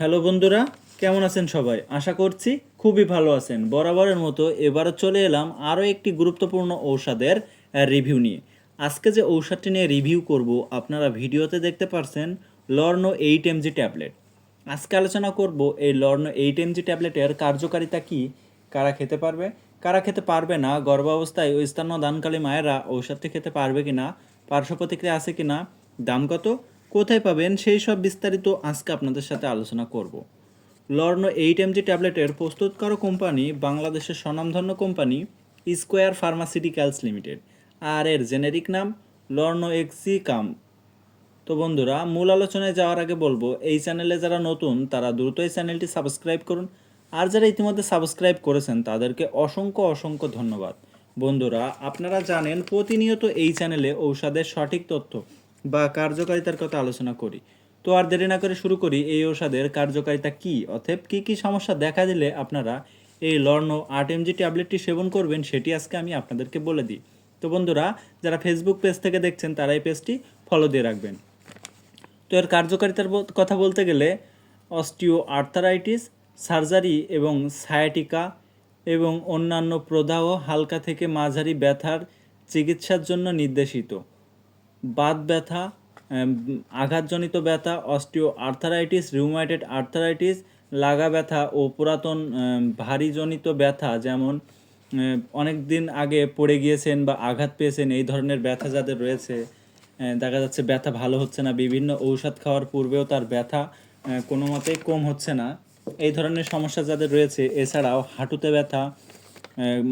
Hello বন্ধুরা, কেমন আছেন সবাই? আশা করছি খুবই ভালো আছেন। বরাবরের মতো এবারও চলে এলাম আরও একটি গুরুত্বপূর্ণ ঔষধের রিভিউ নিয়ে। আজকে যে ঔষধটি নিয়ে রিভিউ করব, আপনারা ভিডিওতে দেখতে পারছেন লর্নো এইট এমজি ট্যাবলেট। আজকে আলোচনা করব এই লর্নো এইট এমজি ট্যাবলেটের কার্যকারিতা কি, কারা খেতে পারবে, কারা খেতে পারবে না, গর্ভাবস্থায় ওই স্থান্য দানকালী মায়েরা ঔষধটি খেতে পারবে কি না পার্শ্ব প্রতিক্রিয়া আছে কি না দাম কত কোথায় পাবেন সেই সব বিস্তারিত আজকে আপনাদের সাথে আলোচনা করব। লর্নো এইট এমজি ট্যাবলেটের প্রস্তুতকারক কোম্পানি বাংলাদেশের স্বনামধন্য কোম্পানি স্কোয়ার ফার্মাসিউটিক্যালস লিমিটেড। আর এর জেনেরিক নাম লর্নো এক্সি কাম। তো বন্ধুরা, মূল আলোচনায় যাওয়ার আগে বলব, এই চ্যানেলে যারা নতুন, তারা দ্রুত এই চ্যানেলটি সাবস্ক্রাইব করুন। আর যারা ইতিমধ্যে সাবস্ক্রাইব করেছেন, তাদেরকে অসংখ্য অসংখ্য ধন্যবাদ। বন্ধুরা, আপনারা জানেন প্রতিনিয়ত এই চ্যানেলে ঔষধের সঠিক তথ্য বা কার্যকারিতার কথা আলোচনা করি। তো আর দেরি না করে শুরু করি, এই ঔষধের কার্যকারিতা কি? অতএব কি কি সমস্যা দেখা দিলে আপনারা এই লর্নো আট এমজি ট্যাবলেটটি সেবন করবেন সেটি আজকে আমি আপনাদেরকে বলে দিই। তো বন্ধুরা, যারা ফেসবুক পেজ থেকে দেখছেন, তারা এই পেজটি ফলো দিয়ে রাখবেন। তো এর কার্যকারিতার কথা বলতে গেলে অস্টিও আর্থারাইটিস সার্জারি এবং সায়াটিকা এবং অন্যান্য প্রদাহ হালকা থেকে মাঝারি ব্যথার চিকিৎসার জন্য নির্দেশিত। বাত ব্যথা আঘাতজনিত ব্যথা অস্টিও আর্থারাইটিস রিউমাইটেড আর্থারাইটিস, লাগা ব্যথা ও পুরাতন ভারীজনিত ব্যথা যেমন অনেক দিন আগে পড়ে গিয়েছেন বা আঘাত পেয়েছেন এই ধরনের ব্যথা যাদের রয়েছে দেখা যাচ্ছে ব্যথা ভালো হচ্ছে না, বিভিন্ন ঔষধ খাওয়ার পূর্বেও তার ব্যথা কোনো মতেই কম হচ্ছে না। এই ধরনের সমস্যা যাদের রয়েছে, এছাড়াও হাঁটুতে ব্যথা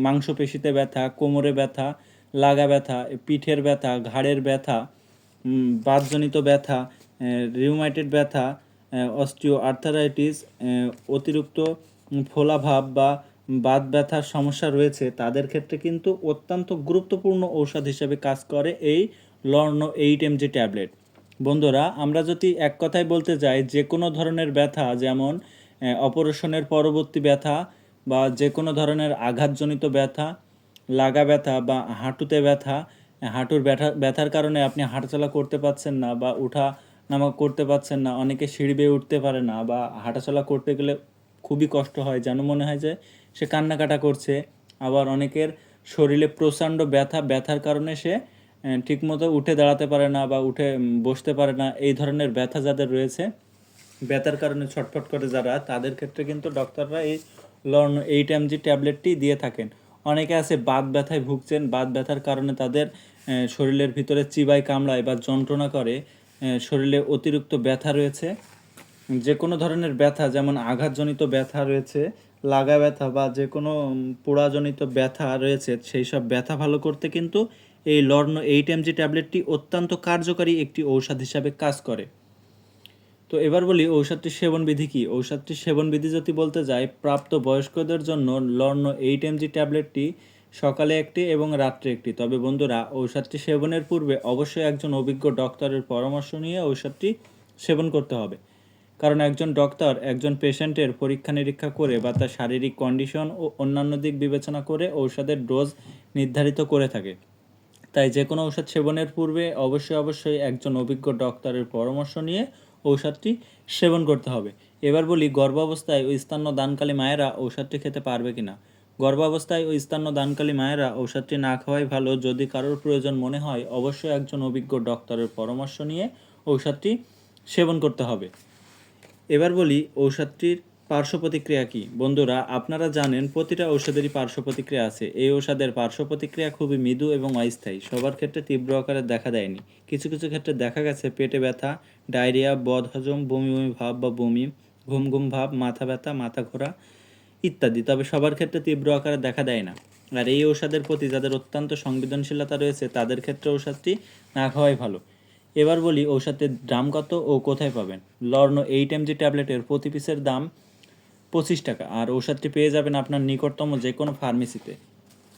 মাংসপেশিতে ব্যথা, কোমরে ব্যথা লাগা ব্যথা, পিঠের ব্যথা, ঘাড়ের ব্যথা বাতজনিত ব্যথা রিউমাইটেড ব্যথা অস্টিও আর্থারাইটিস অতিরিক্ত ফোলাভাব বা বাত ব্যথার সমস্যা রয়েছে। তাদের ক্ষেত্রে কিন্তু অত্যন্ত গুরুত্বপূর্ণ ঔষধ হিসেবে কাজ করে এই লর্নো এইট এমজি ট্যাবলেট। বন্ধুরা, আমরা যদি এক কথায় বলতে যাই যে কোনো ধরনের ব্যথা, যেমন অপারেশনের পরবর্তী ব্যথা বা যে কোনো ধরনের আঘাতজনিত ব্যথা লাগা ব্যথা বা হাঁটুতে ব্যথা, হাঁটুর ব্যথা, ব্যথার কারণে আপনি হাঁটাচলা করতে পারছেন না বা উঠা নামা করতে পারছেন না, অনেকে সিঁড়ি বেয়ে উঠতে পারে না বা হাঁটাচলা করতে গেলে খুবই কষ্ট হয়। যেন মনে হয় যে সে কান্নাকাটা করছে, আবার অনেকের শরীরে প্রচণ্ড ব্যথা, ব্যথার কারণে সে ঠিকমতো উঠে দাঁড়াতে পারে না বা উঠে বসতে পারে না। এই ধরনের ব্যথা যাদের রয়েছে, ব্যথার কারণে ছটফট করে যারা, তাদের ক্ষেত্রে কিন্তু ডক্টররা এই লর্ন এইট এমজি ট্যাবলেটটি দিয়ে থাকেন। অনেকে আছে বাত ব্যথায় ভুগছেন, বাত ব্যথার কারণে তাদের শরীরের ভিতরে চিবাই কামড়ায় বা যন্ত্রণা করে শরীরে অতিরিক্ত ব্যথা রয়েছে। যে কোনো ধরনের ব্যথা, যেমন আঘাতজনিত ব্যথা রয়েছে, লাগা ব্যথা বা যে কোনো পোড়াজনিত ব্যথা রয়েছে, সেই সব ব্যথা ভালো করতে কিন্তু এই লর্ন এইট এমজি ট্যাবলেটটি অত্যন্ত কার্যকারী একটি ঔষধ হিসাবে কাজ করে। তো এবার বলি ঔষধটির সেবন বিধি কি? ঔষধটির সেবন বিধি যদি বলতে যাই, প্রাপ্ত বয়স্কদের জন্য লর্নো এইট এমজি ট্যাবলেটটি সকালে একটি এবং রাত্রে একটি। তবে বন্ধুরা ঔষধটি সেবনের পূর্বে অবশ্যই একজন অভিজ্ঞ ডক্টরের পরামর্শ নিয়ে ঔষধটি সেবন করতে হবে। কারণ একজন ডক্টর একজন পেশেন্টের পরীক্ষা নিরীক্ষা করে বা তার শারীরিক কন্ডিশন ও অন্যান্য দিক বিবেচনা করে ঔষধের ডোজ নির্ধারিত করে থাকে। তাই যে কোনো ঔষধ সেবনের পূর্বে অবশ্যই অবশ্যই একজন অভিজ্ঞ ডক্টরের পরামর্শ নিয়ে ঔষধটি সেবন করতে হবে। এবার বলি, গর্ভাবস্থায় ও স্থান্য দানকালী মায়েরা ঔষধটি খেতে পারবে কি না গর্ভাবস্থায় ও স্থান্য দানকালী মায়েরা ঔষধটি না খাওয়াই ভালো, যদি কারোর প্রয়োজন মনে হয়, অবশ্যই একজন অভিজ্ঞ ডক্টরের পরামর্শ নিয়ে ঔষধটি সেবন করতে হবে। এবার বলি, ঔষধটির পার্শ্ব প্রতিক্রিয়া কি? বন্ধুরা, আপনারা জানেন প্রতিটা ঔষধেরই পার্শ্ব প্রতিক্রিয়া আছে। এই ঔষধের পার্শ্ব প্রতিক্রিয়া খুবই মৃদু এবং অস্থায়ী। সবার ক্ষেত্রে তীব্র আকারে দেখা দেয়নি। কিছু কিছু ক্ষেত্রে দেখা গেছে পেটে ব্যথা, ডায়রিয়া, বদহজম বমি বমি ভাব বা বমি ঘুম ঘুম ভাব, মাথা ব্যথা, মাথা ঘোরা ইত্যাদি। তবে সবার ক্ষেত্রে তীব্র আকারে দেখা দেয় না। আর এই ঔষধের প্রতি যাদের অত্যন্ত সংবেদনশীলতা রয়েছে, তাদের ক্ষেত্রে ঔষধটি না খাওয়াই ভালো। এবার বলি ঔষধের দাম কত ও কোথায় পাবেন? লর্নো এইট এমজি ট্যাবলেটের প্রতি পিসের দাম পঁচিশ টাকা আর ঔষধটি পেয়ে যাবেন আপনার নিকটতম যে কোনো ফার্মেসিতে।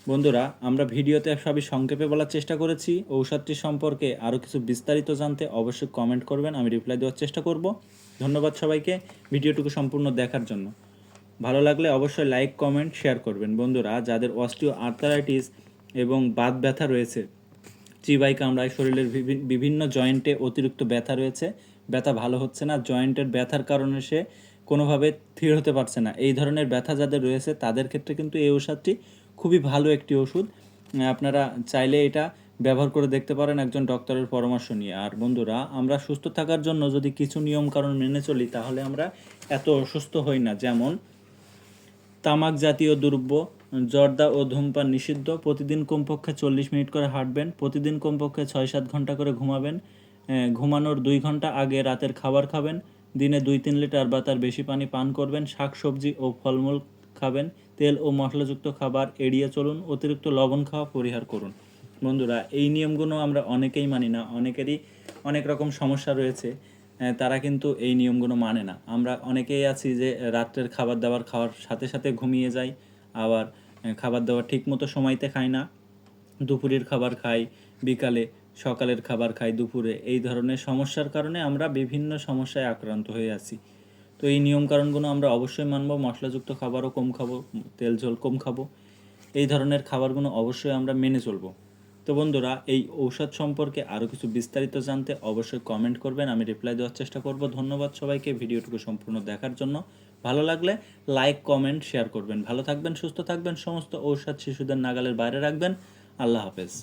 বন্ধুরা, আমরা ভিডিওতে সবই সংক্ষেপে বলার চেষ্টা করেছি। ঔষধটি সম্পর্কে আরও কিছু বিস্তারিত জানতে অবশ্যই কমেন্ট করবেন, আমি রিপ্লাই দেওয়ার চেষ্টা করব। ধন্যবাদ সবাইকে ভিডিওটুকু সম্পূর্ণ দেখার জন্য। ভালো লাগলে অবশ্যই লাইক কমেন্ট শেয়ার করবেন। বন্ধুরা, যাদের অস্টিও আর্থারাইটিস এবং বাত ব্যথা রয়েছে, চিবাই কামড়ায় শরীরের বিভি- বিভিন্ন জয়েন্টে অতিরিক্ত ব্যথা রয়েছে। ব্যথা ভালো হচ্ছে না, জয়েন্টের ব্যথার কারণে সে কোনোভাবে স্থির হতে পারছে না। এই ধরনের ব্যথা যাদের রয়েছে, তাদের ক্ষেত্রে কিন্তু এই ওষুধটি খুবই ভালো একটি ওষুধ আপনারা চাইলে এটা ব্যবহার করে দেখতে পারেন একজন ডক্টরের পরামর্শ নিয়ে। আর বন্ধুরা, আমরা সুস্থ থাকার জন্য যদি কিছু নিয়ম কারণ মেনে চলি, তাহলে আমরা এত অসুস্থ হই না। যেমন, তামাক জাতীয় দ্রব্য, জর্দা ও ধূমপান নিষিদ্ধ, প্রতিদিন কমপক্ষে চল্লিশ মিনিট করে হাঁটবেন, প্রতিদিন কমপক্ষে ছয় সাত ঘণ্টা করে ঘুমাবেন ঘুমানোর দুই ঘণ্টা আগে রাতের খাবার খাবেন দিনে দুই তিন লিটার বা তার বেশি পানি পান করবেন, শাকসবজি ও ফলমূল খাবেন, তেল ও মশলাযুক্ত খাবার এড়িয়ে চলুন, অতিরিক্ত লবণ খাওয়া পরিহার করুন। বন্ধুরা, এই নিয়মগুলো আমরা অনেকেই মানি না, অনেকেরই অনেক রকম সমস্যা রয়েছে তারা কিন্তু এই নিয়মগুলো মানে না। আমরা অনেকেই আছি যে, রাত্রের খাবার দাবার খাওয়ার সাথে সাথে ঘুমিয়ে যাই, আবার খাবার দাবার ঠিক মতো সময়তে খাই না, দুপুরের খাবার খাই, বিকালে সকালের খাবার খাই দুপুরে, এই ধরনের সমস্যার কারণে আমরা বিভিন্ন সমস্যায় আক্রান্ত হয়ে আছি। তো এই নিয়মকানুনগুলো আমরা অবশ্যই মানব, মশলাযুক্ত খাবারও কম খাব, তেল ঝোল কম খাব, এই ধরনের খাবারগুলো অবশ্যই আমরা মেনে চলবো। তো বন্ধুরা, এই ঔষধ সম্পর্কে আরও কিছু বিস্তারিত জানতে অবশ্যই কমেন্ট করবেন, আমি রিপ্লাই দেওয়ার চেষ্টা করব। ধন্যবাদ সবাইকে ভিডিওটুকু সম্পূর্ণ দেখার জন্য। ভালো লাগলে লাইক কমেন্ট শেয়ার করবেন। ভালো থাকবেন, সুস্থ থাকবেন, সমস্ত ঔষধ শিশুদের নাগালের বাইরে রাখবেন। আল্লাহ হাফেজ।